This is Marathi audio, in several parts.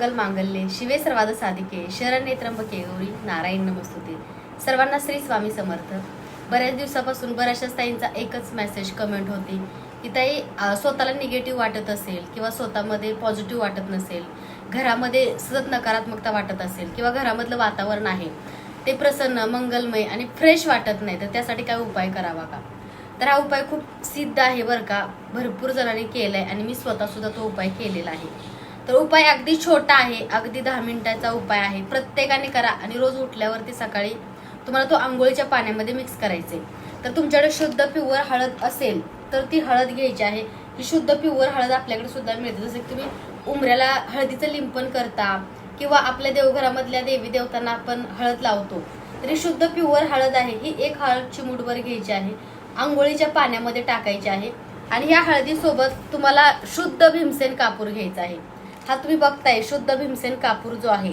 मंगल मांगल्ये शिवे सर्वाद साधिके शरण्ये त्र्यंबके गौरी नारायण नमस्तुते. सर्वांना श्री स्वामी समर्थ. बऱ्याच दिवसापासून बऱ्याचशा ताईंचा एकच मेसेज कमेंट होती की ताई स्वतःला निगेटिव्ह वाटत असेल किंवा स्वतःमध्ये पॉझिटिव्ह वाटत नसेल घरामध्ये सतत नकारात्मकता वाटत असेल किंवा घरामधलं वातावरण आहे ते प्रसन्न मंगलमय आणि फ्रेश वाटत नाही तर त्यासाठी काय उपाय करावा का? तर हा उपाय खूप सिद्ध आहे बरं का. भरपूर जणांनी केलाय आणि मी स्वतः सुद्धा तो उपाय केलेला आहे. तर उपाय अगदी छोटा आहे अगदी दहा मिनिटाचा उपाय आहे. प्रत्येकाने करा आणि रोज उठल्यावरती सकाळी तुम्हाला तो आंघोळीच्या पाण्यामध्ये मिक्स करायचे. तर तुमच्याकडे शुद्ध प्युअर हळद असेल तर ती हळद घ्यायची आहे. ही शुद्ध प्युअर हळद आपल्याकडे सुद्धा मिळते. जसं की तुम्ही उमऱ्याला हळदीचं लिंपन करता किंवा आपल्या देवघरामधल्या देवी देवतांना आपण हळद लावतो तरी शुद्ध प्युअर हळद आहे. ही एक हळद चिमूटभर घ्यायची आहे आंघोळीच्या पाण्यामध्ये टाकायची आहे आणि ह्या हळदीसोबत तुम्हाला शुद्ध भीमसेन कापूर घ्यायचा आहे. हा तुम्ही बघताय शुद्ध भीमसेन कापूर जो आहे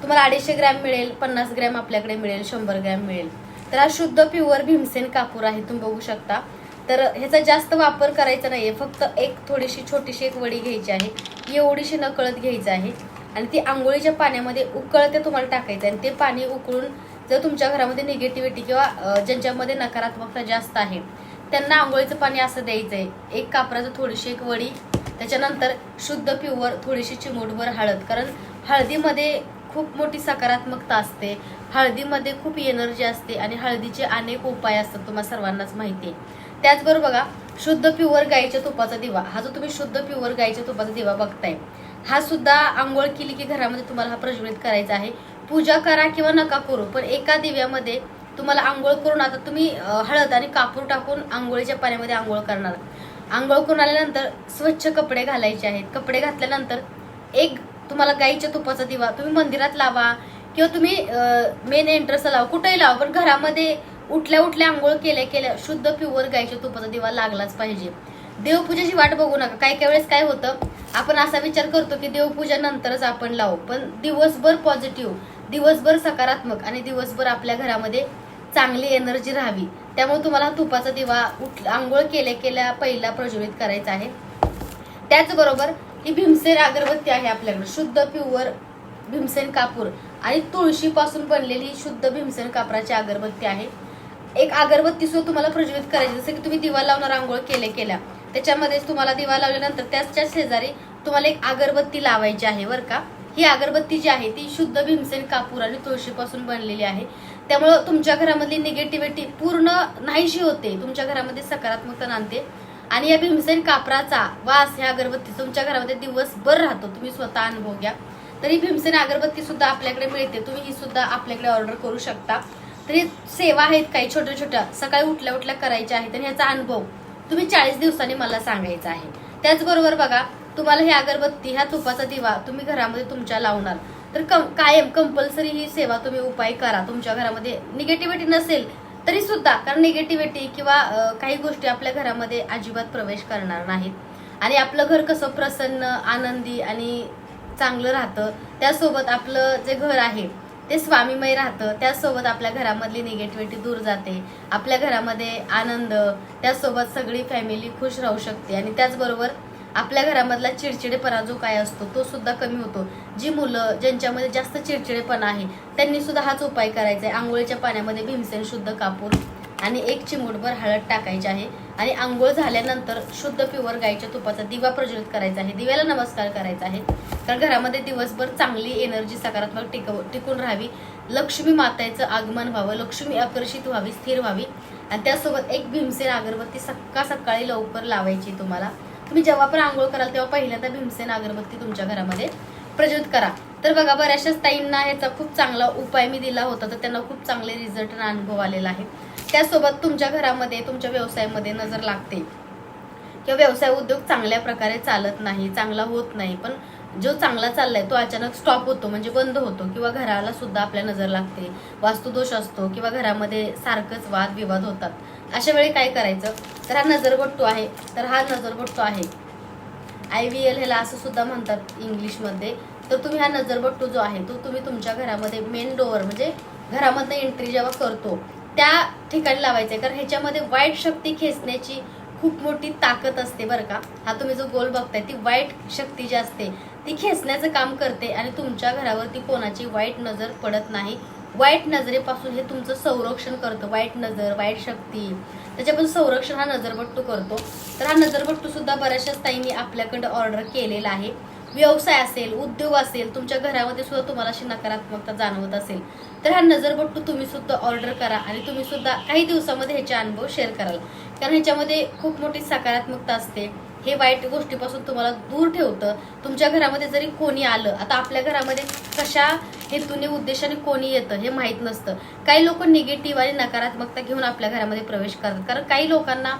तुम्हाला अडीचशे ग्रॅम मिळेल पन्नास ग्रॅम आपल्याकडे मिळेल शंभर ग्रॅम मिळेल. तर हा शुद्ध प्युअर भीमसेन कापूर आहे तुम्ही बघू शकता. तर ह्याचा जास्त वापर करायचा नाहीये फक्त एक थोडीशी छोटीशी एक वडी घ्यायची आहे एवढीशी नकळत घ्यायची आहे. आणि ती आंघोळीच्या पाण्यामध्ये उकळते तुम्हाला टाकायचं आहे. आणि ते पाणी उकळून जर तुमच्या घरामध्ये निगेटिव्हिटी किंवा ज्यांच्यामध्ये नकारात्मकता जास्त आहे त्यांना आंघोळीचं पाणी असं द्यायचं आहे एक कापराचं थोडीशी एक वडी त्याच्यानंतर शुद्ध प्युअर थोडीशी चिमूटभर हळद. कारण हळदीमध्ये खूप मोठी सकारात्मकता असते. हळदीमध्ये खूप एनर्जी असते आणि हळदीचे अनेक उपाय असतात तुम्हाला सर्वांनाच माहिती आहे. त्याचबरोबर बघा शुद्ध प्युअर गाईच्या तुपाचा दिवा. हा जो तुम्ही शुद्ध प्युअर गाईच्या तुपाचा दिवा बघताय हा सुद्धा आंघोळ केली की घरामध्ये तुम्हाला हा प्रज्वलित करायचा आहे. पूजा करा किंवा नका करू पण एका दिव्यामध्ये तुम्हाला आंघोळ करून आता तुम्ही हळद आणि कापूर टाकून आंघोळीच्या पाण्यामध्ये आंघोळ करणार. आंघोळ करून आल्यानंतर स्वच्छ कपडे घालायचे आहेत. कपडे घातल्यानंतर एक तुम्हाला गाईच्या तुपाचा दिवा तुम्ही मंदिरात लावा किंवा तुम्ही मेन एंट्रन्सला लावा. कुठेही लावा पण घरामध्ये उठल्या उठल्या आंघोळ केल्या केल्या शुद्ध प्युअर गाईच्या तुपाचा दिवा लागलाच पाहिजे. देवपूजेची वाट बघू नका. काही काही वेळेस काय होतं आपण असा विचार करतो की देवपूजा नंतरच आपण लावू. पण दिवसभर पॉझिटिव्ह दिवसभर सकारात्मक आणि दिवसभर आपल्या घरामध्ये चांगली एनर्जी राहावी. त्यामुळे तुम्हाला तुपाचा दिवा उठ आंघोळ केल्या केल्या पहिला प्रज्वलित करायचा आहे. त्याचबरोबर ही भीमसेन अगरबत्ती आहे आपल्याकडे शुद्ध प्युअर भीमसेन कापूर. आणि तुळशीपासून बनलेली शुद्ध भीमसेन कापराची अगरबत्ती आहे. एक अगरबत्ती सुद्धा तुम्हाला प्रज्वलित करायची जसं की तुम्ही दिवा लावणार आंघोळ केल्या केल्या. त्याच्यामध्येच तुम्हाला दिवा लावल्यानंतर त्याच्या शेजारी तुम्हाला एक अगरबत्ती लावायची आहे बरं का? ही अगरबत्ती जी आहे ती शुद्ध भीमसेन कापूर आणि तुळशीपासून बनलेली आहे. त्यामुळं तुमच्या घरामधली निगेटिव्हिटी पूर्ण नाहीशी होते. तुमच्या घरामध्ये सकारात्मकता आणते आणि या भीमसेन कापराचा वास ह्या अगरबत्ती तुमच्या घरामध्ये दिवसभर राहतो. तुम्ही स्वतः अनुभव घ्या. तरी भीमसेन अगरबत्ती सुद्धा आपल्याकडे मिळते. तुम्ही ही सुद्धा आपल्याकडे ऑर्डर करू शकता. तरी सेवा आहेत काही छोट्या छोट्या. सकाळी उठल्या उठल्या करायच्या आहेत आणि ह्याचा अनुभव तुम्ही चाळीस दिवसांनी मला सांगायचा आहे. त्याचबरोबर बघा तुम्हाला ही अगरबत्ती ह्या तुपाचा दिवा तुम्ही घरामध्ये तुमच्या लावणार. तर कम कायम कंपल्सरी ही सेवा तुम्ही उपाय करा. तुमच्या घरामध्ये निगेटिव्हिटी नसेल तरी सुद्धा. कारण निगेटिव्हिटी किंवा काही गोष्टी आपल्या घरामध्ये अजिबात प्रवेश करणार नाहीत. आणि आपलं घर कसं प्रसन्न आनंदी आणि चांगलं राहतं त्यासोबत आपलं जे घर आहे ते स्वामीमय राहतं. त्यासोबत आपल्या घरामधली निगेटिव्हिटी दूर जाते. आपल्या घरामध्ये आनंद त्यासोबत सगळी फॅमिली खुश राहू शकते. आणि त्याचबरोबर आपल्या घरामधला चिडचिडेपणा जो काय असतो तो सुद्धा कमी होतो. जी मुलं ज्यांच्यामध्ये जास्त चिडचिडेपणा आहे त्यांनी सुद्धा हाच उपाय करायचा आहे. आंघोळीच्या पाण्यामध्ये भीमसेन शुद्ध कापूर आणि एक चिमूटभर हळद टाकायची आहे आणि आंघोळ झाल्यानंतर शुद्ध प्युअर गाईच्या तुपाचा दिवा प्रज्वलित करायचा आहे. दिव्याला नमस्कार करायचा आहे. कारण घरामध्ये दिवसभर चांगली एनर्जी सकारात्मक टिकव टिकून राहावी. लक्ष्मी मातेचं आगमन व्हावं लक्ष्मी आकर्षित व्हावी स्थिर व्हावी. आणि त्यासोबत एक भीमसेन अगरबत्ती सकाळ सकाळी लवकर लावायची तुम्हाला. तुम्ही जेव्हा पण आंघोळ कराल तेव्हा पहिल्यांदा भीमसेन अगरबत्ती तुमच्या घरामध्ये प्रज्वलित करा. तर बघा बऱ्याचशाच ताईंना ह्याचा खूप चांगला उपाय मी दिला होता तर त्यांना खूप चांगले रिझल्ट आणि अनुभव आलेला आहे. त्यासोबत तुमच्या घरामध्ये तुमच्या व्यवसायामध्ये नजर लागते. किंवा व्यवसाय उद्योग चांगल्या प्रकारे चालत नाही चांगला होत नाही पण जो चांगला चाललाय तो अचानक स्टॉप होतो म्हणजे बंद होतो किंवा घराला सुद्धा आपल्या नजर लागते. वास्तुदोष असतो किंवा घरामध्ये सारखंच वाद विवाद होतात. अशा वेळी काय करायचं? तर हा नजरबट्टू आहे. तर हा नजरबट्टू आहे. आय व्ही एल ह्याला असं सुद्धा म्हणतात इंग्लिशमध्ये. तर तुम्ही हा नजरबट्टू जो आहे तो तुम्ही तुमच्या घरामध्ये मेन डोअर म्हणजे घरामधनं एंट्री जेव्हा करतो त्या ठिकाणी लावायचं आहे कारण ह्याच्यामध्ये वाईट शक्ती खेचण्याची खूप मोठी ताकद असते बरं का. हा तुम्ही जो गोल बघताय ती वाईट शक्ती जी असते ती खेचण्याचं काम करते आणि तुमच्या घरावरती कोणाची वाईट नजर पडत नाही. वाईट नजरेपासून हे तुमचं संरक्षण करतं. वाईट नजर वाईट शक्ती. त्याच्यापासून संरक्षण हा नजरबट्टू करतो. तर हा नजरबट्टू सुद्धा बऱ्याचशा ताईंनी आपल्याकडे ऑर्डर केलेला आहे. व्यवसाय असेल उद्योग असेल तुमच्या घरामध्ये सुद्धा तुम्हाला अशी नकारात्मकता जाणवत असेल. तर हा नजरबट्टू तुम्ही सुद्धा ऑर्डर करा आणि तुम्ही सुद्धा काही दिवसामध्ये ह्याचे अनुभव शेअर कराल. कारण ह्याच्यामध्ये खूप मोठी सकारात्मकता असते. हे वाईट गोष्टीपासून तुम्हाला दूर ठेवतं. तुमच्या घरामध्ये जरी कोणी आलं आता आपल्या घरामध्ये कशा हेतूने उद्देशाने कोणी येतं हे माहीत नसतं. काही लोक निगेटिव्ह आणि नकारात्मकता घेऊन आपल्या घरामध्ये प्रवेश करतात. कारण काही लोकांना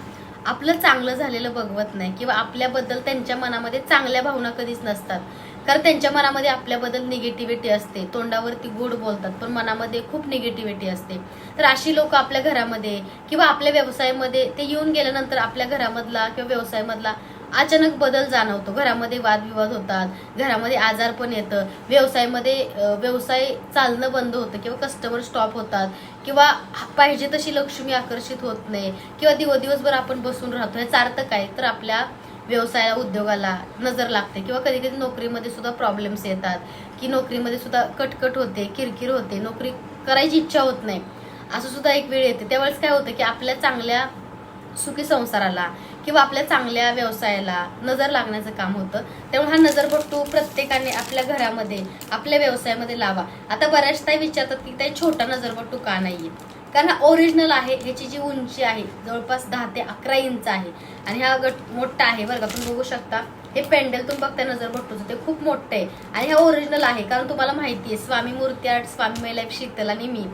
आपलं चांगलं झालेलं बघवत नाही किंवा आपल्याबद्दल त्यांच्या मनामध्ये चांगल्या भावना कधीच नसतात. कारण त्यांच्या मनामध्ये आपल्याबद्दल निगेटिव्हिटी असते. तोंडावरती गोड बोलतात पण मनामध्ये खूप निगेटिव्हिटी असते. तर अशी लोक आपल्या घरामध्ये किंवा आपल्या व्यवसायामध्ये ते येऊन गेल्यानंतर आपल्या घरामधला किंवा व्यवसायामधला अचानक बदल जाणवतो. घरामध्ये वादविवाद होतात घरामध्ये आजार पण येतं व्यवसायामध्ये व्यवसाय चालणं बंद होतं किंवा कस्टमर स्टॉप होतात किंवा पाहिजे तशी लक्ष्मी आकर्षित होत नाही किंवा दिवस दिवसभर आपण बसून राहतो. याचा अर्थ काय? तर आपल्या व्यवसायाला उद्योगाला नजर लागते किंवा कधी कधी नोकरीमध्ये सुद्धा प्रॉब्लेम्स येतात. की नोकरीमध्ये सुद्धा कटकट होते किरकिर होते नोकरी करायची इच्छा होत नाही. असं सुद्धा एक वेळ येते. त्यावेळेस काय होतं की आपल्या चांगल्या सुखी संसाराला किंवा आपल्या चांगल्या व्यवसायाला नजर लागण्याचं काम होतं. त्यामुळे हा नजरपट्टू प्रत्येकाने आपल्या घरामध्ये आपल्या व्यवसायामध्ये लावा. आता बऱ्याच ताई विचारतात की काही छोटा नजरपट्टू का नाहीये? कारण ओरिजिनल आहे ह्याची जी उंची आहे जवळपास दहा ते अकरा इंच आहे. आणि हा गट मोठा आहे बरं का तुम्ही बघू शकता. हे पेंडल तुम्ही बघता नजरपट्टूचं ते खूप मोठं आहे. आणि हे ओरिजिनल आहे कारण तुम्हाला माहिती आहे स्वामी मूर्ती आर्ट स्वामी मेलाईफ शीतल आणि मी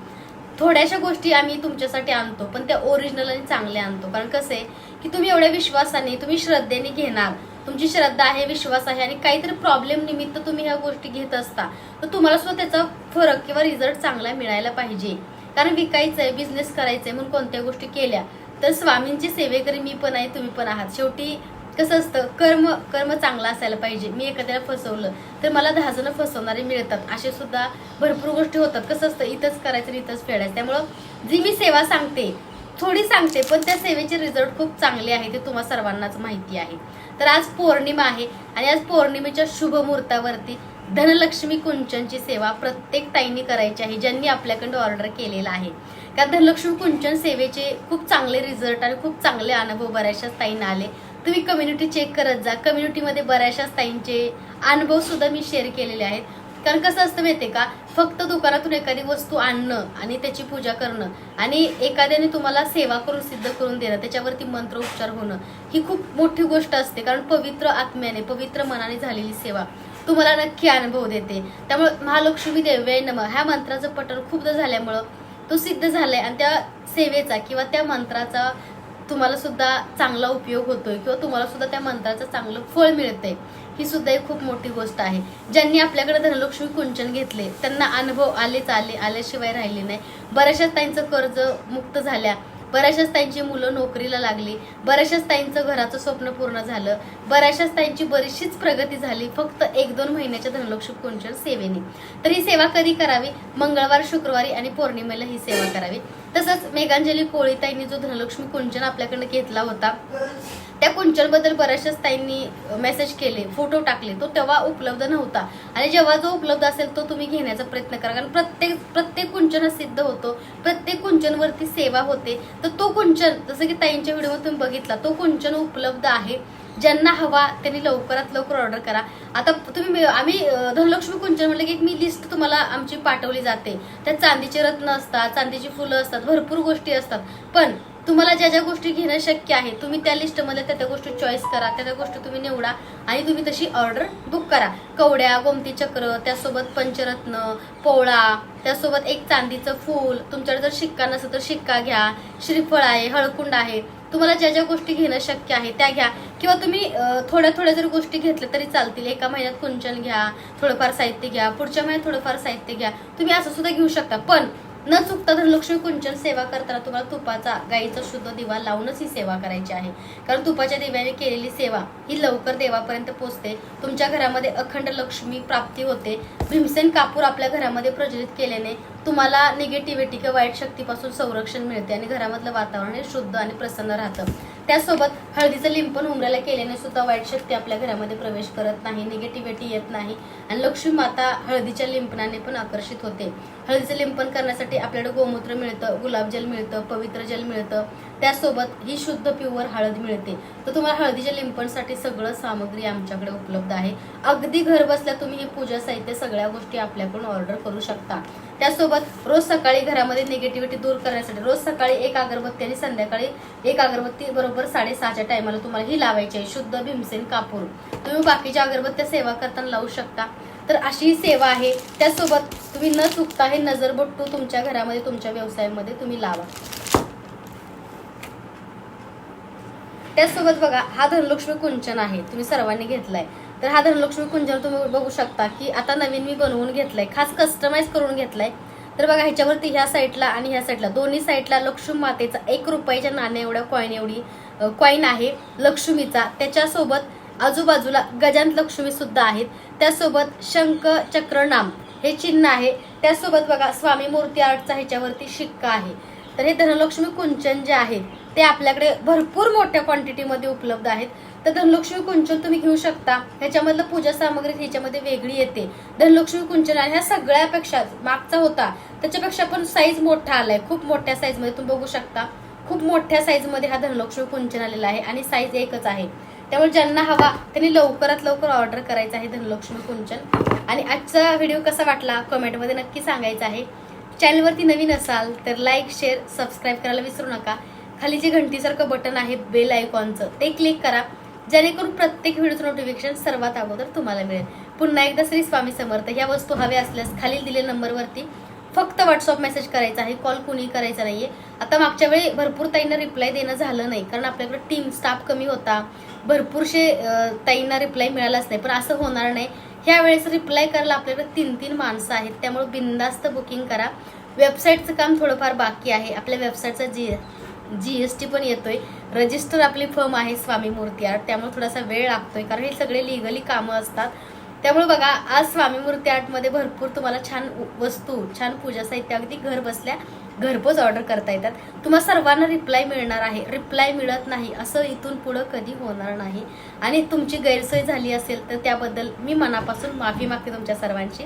थोड्याशा गोष्टी आम्ही तुमच्यासाठी आणतो पण त्या ओरिजिनल आणि चांगल्या आणतो. कारण कसं आहे की तुम्ही एवढ्या विश्वासाने तुम्ही श्रद्धेने घेणार. तुमची श्रद्धा आहे विश्वास आहे आणि काहीतरी प्रॉब्लेम निमित्त तुम्ही ह्या गोष्टी घेत असता तर तुम्हाला सुद्धा त्याचा फरक किंवा रिझल्ट चांगला मिळायला पाहिजे. कारण विकायचं आहे बिझनेस करायचंय म्हणून कोणत्या गोष्टी केल्या. तर स्वामींची सेवेकरी मी पण आहे तुम्ही पण आहात. शेवटी कसं असतं कर्म कर्म चांगला असायला पाहिजे. मी एखाद्याला फसवलं तर मला दहा जण फसवणारे मिळतात. असे सुद्धा भरपूर गोष्टी होतात. कसं असतं इथंच करायचं इथंच फेडायचं. त्यामुळं जी मी सेवा सांगते थोडी सांगते पण त्या सेवेचे रिझल्ट खूप चांगले आहे ते तुम्हा सर्वांनाच माहिती आहे. तर आज पौर्णिमा आहे आणि आज पौर्णिमेच्या शुभ मुहूर्तावरती धनलक्ष्मी कुंचनची सेवा प्रत्येक ताईंनी करायची आहे ज्यांनी आपल्याकडे ऑर्डर केलेला आहे. कारण धनलक्ष्मी कुंचन सेवेचे खूप चांगले रिझल्ट आणि खूप चांगले अनुभव बऱ्याचशाच ताईंना आले. तुम्ही कम्युनिटी चेक करत जा. कम्युनिटीमध्ये बऱ्याचशाच ताईंचे अनुभव सुद्धा मी शेअर केलेले आहेत. कारण कसं असतं माहितीये का? फक्त दुकानातून एखादी वस्तू आणणं आणि त्याची पूजा करणं आणि एखाद्याने तुम्हाला सेवा करून सिद्ध करून देणं त्याच्यावरती मंत्र उपचार होणं ही खूप मोठी गोष्ट असते. कारण पवित्र आत्म्याने पवित्र मनाने झालेली सेवा. तुम्हाला नक्की अनुभव देते. त्यामुळे महालक्ष्मी देव्याय नम. ह्या मंत्राचं पठण खूपदा झाल्यामुळं तो सिद्ध झालाय आणि त्या सेवेचा किंवा त्या मंत्राचा तुम्हाला सुद्धा चांगला उपयोग होतोय किंवा तुम्हाला सुद्धा त्या मंत्राचं चांगलं फळ मिळतंय. ही सुद्धा एक खूप मोठी गोष्ट आहे. ज्यांनी आपल्याकडे धनलक्ष्मी कुंचन घेतले त्यांना अनुभव आलेच आले आल्याशिवाय राहिले नाही. बऱ्याचशा ताईंचं कर्ज मुक्त झाल्या. बऱ्याचशाच त्यांची मुलं नोकरीला लागली बऱ्याचशाच ताईंचं घराचं स्वप्न पूर्ण झालं बऱ्याचशाच त्यांची बरीचशीच प्रगती झाली फक्त एक दोन महिन्याच्या धनलक्ष्मी कुंचन सेवेने. तर ही सेवा कधी करावी? मंगळवार शुक्रवारी आणि पौर्णिमेला ही सेवा करावी. तसंच मेघांजली कोळीताईंनी जो धनलक्ष्मी कुंचन आपल्याकडनं घेतला होता त्या कुंचनबद्दल बऱ्याचशाच ताईंनी मेसेज केले फोटो टाकले. तो तेव्हा उपलब्ध नव्हता. आणि जेव्हा जो उपलब्ध असेल तो तुम्ही घेण्याचा प्रयत्न करा. कारण प्रत्येक प्रत्येक कुंचन हा सिद्ध होतो. प्रत्येक कुंचनवरती सेवा होते. तर तो कुंचन जसं की ताईंच्या व्हिडिओ तुम्ही बघितला तो कुंचन उपलब्ध आहे. ज्यांना हवा त्यांनी लवकरात लवकर ऑर्डर करा. आता तुम्ही आम्ही धनलक्ष्मी कुंचन म्हटलं की एक मी लिस्ट तुम्हाला आमची पाठवली जाते. त्यात चांदीचे रत्न असतात चांदीची फुलं असतात भरपूर गोष्टी असतात. पण तुम्हाला ज्या ज्या गोष्टी घेणं शक्य आहे तुम्ही त्या लिस्टमध्ये त्या त्या गोष्टी चॉईस करा त्या त्या गोष्टी तुम्ही निवडा आणि तुम्ही तशी ऑर्डर बुक करा. कवड्या गोमती चक्र त्यासोबत पंचरत्न पोळा त्यासोबत एक चांदीचं फूल तुमच्याकडे जर शिक्का नसेल तर शिक्का घ्या श्रीफळ आहे हळकुंड आहे तुम्हाला ज्या ज्या गोष्टी घेणं शक्य आहे त्या घ्या. किंवा तुम्ही थोड्या थोड्या जर गोष्टी घेतल्या तरी चालतील. एका महिन्यात कुंचन घ्या थोडंफार साहित्य घ्या पुढच्या महिन्यात थोडंफार साहित्य घ्या. तुम्ही असं सुद्धा घेऊ शकता. पण न चुकता धनलक्ष्मी कुंचन सेवा करताना तुम्हाला तुपाचा गाईचा शुद्ध दिवा लावूनच ही सेवा करायची आहे. कारण तुपाच्या दिव्याने केलेली सेवा ही लवकर देवापर्यंत पोहोचते तुमच्या घरामध्ये अखंड लक्ष्मी प्राप्ती होते. भीमसेन कापूर आपल्या घरामध्ये प्रज्वलित केल्याने तुम्हाला निगेटिव्हिटी किंवा वाईट शक्तीपासून संरक्षण मिळते आणि घरामधलं वातावरण हे शुद्ध आणि प्रसन्न राहतं. त्यासोबत हळदीचं लिंपण उमऱ्याला केल्याने सुद्धा वाईट शक्ती आपल्या घरामध्ये प्रवेश करत नाही निगेटिव्हिटी येत नाही. आणि लक्ष्मी माता हळदीच्या लिंपणाने पण आकर्षित होते. हळदीचं लिंपण करण्यासाठी आपल्याकडे गोमूत्र मिळतं गुलाबजल मिळतं पवित्र जल मिळतं. त्यासोबत ही शुद्ध प्युअर हळद मिळते. तर तुम्हाला हळदीच्या लिंपणसाठी सगळं सामग्री आमच्याकडे उपलब्ध आहे. अगदी घर बसल्या तुम्ही हे पूजा साहित्य सगळ्या गोष्टी आपल्याकडून ऑर्डर करू शकता. त्यासोबत रोज सकाळी घरामध्ये निगेटिव्हिटी दूर करण्यासाठी रोज सकाळी एक अगरबत्ती आणि संध्याकाळी एक अगरबत्ती बरोबर साडेसहाच्या टायमाला तुम्हाला ही लावायची आहे. शुद्ध भीमसेन कापूर. तुम्ही बाकीच्या अगरबत्त्या सेवा करताना लावू शकता. तर अशी ही सेवा आहे. त्यासोबत तुम्ही न चुकता हे नजरबट्टू तुमच्या घरामध्ये तुमच्या व्यवसायामध्ये तुम्ही लावा. त्याचसोबत बघा हा धनलक्ष्मी कुंचन आहे. तुम्ही सर्वांनी घेतलाय. तर हा धनलक्ष्मी कुंजर तुम्ही बघू शकता की आता नवीन मी बनवून घेतलाय. खास कस्टमाइज करून घेतलाय. तर बघा ह्याच्यावरती ह्या साईडला आणि ह्या साईडला दोन्ही साईडला लक्ष्मी मातेचा एक रुपयाच्या नाण्या एवढ्या कॉईन एवढी कॉईन आहे लक्ष्मीचा. त्याच्यासोबत आजूबाजूला गजांत लक्ष्मी सुद्धा आहेत. त्यासोबत शंख चक्रनाम हे चिन्ह आहे. त्यासोबत बघा स्वामी मूर्ती आर्टचा ह्याच्यावरती शिक्का आहे. तर हे धनलक्ष्मी कुंचन जे आहे ते आपल्याकडे भरपूर मोठ्या क्वांटिटीमध्ये उपलब्ध आहेत. तर धनलक्ष्मी कुंचन तुम्ही घेऊ शकता. ह्याच्यामधलं पूजा सामग्री ह्याच्यामध्ये वेगळी येते. धनलक्ष्मी कुंचन आणि ह्या सगळ्यापेक्षा मागचा होता. त्याच्यापेक्षा पण साईज मोठा आलाय. खूप मोठ्या साईजमध्ये तुम्ही बघू शकता. खूप मोठ्या साईजमध्ये हा धनलक्ष्मी कुंचन आलेला आहे आणि साईज एकच आहे. त्यामुळे ज्यांना हवा त्यांनी लवकरात लवकर ऑर्डर करायचं आहे धनलक्ष्मी कुंचन. आणि आजचा व्हिडिओ कसा वाटला कमेंटमध्ये नक्की सांगायचा आहे. चॅनलवरती नवीन असाल तर लाईक शेअर सबस्क्राईब करायला विसरू नका. खाली जे घंटीसारखं बटन आहे बेल आयकॉनचं ते क्लिक करा. जेणेकरून प्रत्येक व्हिडिओचं नोटिफिकेशन सर्वात अगोदर तुम्हाला मिळेल. पुन्हा एकदा श्री स्वामी समर्थ ह्या वस्तू हव्या असल्यास खालील दिलेल्या नंबरवरती फक्त व्हॉट्सअप मेसेज करायचा आहे कॉल कुणी करायचा नाहीये. आता मागच्या वेळी भरपूर ताईंना रिप्लाय देणं झालं नाही कारण आपल्याकडे टीम स्टाफ कमी होता. भरपूरशे ताईंना रिप्लाय मिळालाच नाही पण असं होणार नाही. ह्या वेळेस रिप्लाय करायला आपल्याकडे तीन तीन माणसं आहेत त्यामुळे बिंदास्त बुकिंग करा. वेबसाईटचं काम थोडंफार बाकी आहे. आपल्या वेबसाईटचं जी जी एस टी पण येतोय. रजिस्टर आपली फर्म आहे स्वामी मूर्ती आर्ट त्यामुळे थोडासा वेळ लागतोय कारण हे सगळे लिगली कामं असतात. त्यामुळे बघा आज स्वामी मूर्ती आर्टमध्ये भरपूर तुम्हाला छान वस्तू छान पूजा साहित्य अगदी घर बसल्या घरपोच ऑर्डर करता येतात. तुम्हा सर्वांना रिप्लाय मिळणार आहे. रिप्लाय मिळत नाही असं इथून पुढं कधी होणार नाही. आणि तुमची गैरसोय झाली असेल तर त्याबद्दल मी मनापासून माफी मागते तुमच्या सर्वांची.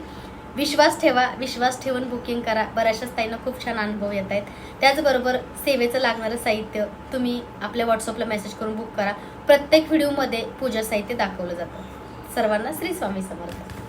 विश्वास ठेवा विश्वास ठेवून बुकिंग करा. बऱ्याचशाच ताईंना खूप छान अनुभव येत आहेत. त्याचबरोबर सेवेचं लागणारं साहित्य तुम्ही आपल्या व्हॉट्सअपला मेसेज करून बुक करा. प्रत्येक व्हिडिओमध्ये पूजा साहित्य दाखवलं जातं. सर्वांना श्री स्वामी समर्थ.